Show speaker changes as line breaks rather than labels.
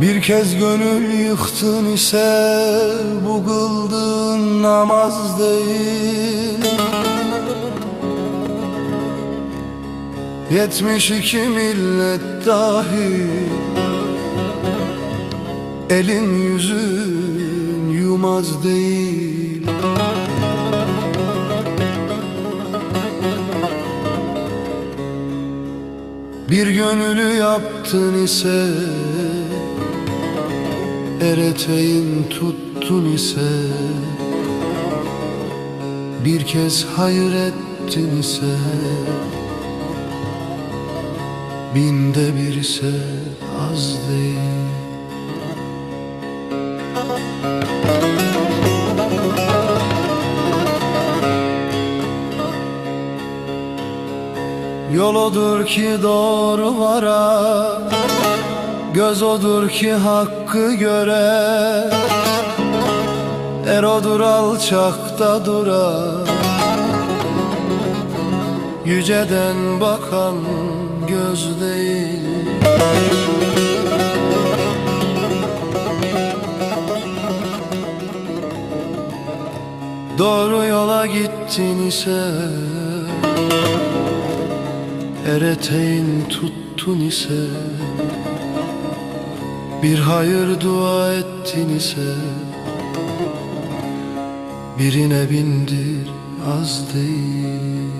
Bir kez gönül yıktın ise bu kıldığın namaz değil. Yetmiş iki millet dahi Elin yüzün yumaz değil. Bir gönülü yaptın ise Ereteğin tuttun ise Bir kez hayır ettin ise Binde bir ise az değil. Yol odur ki doğru vara Göz odur ki hakkı göre. Er odur alçakta dura. Yüceden bakan göz değil. Doğru yola gittin ise Ereteğin tuttun ise bir hayır dua ettin ise Birine bindir az değil.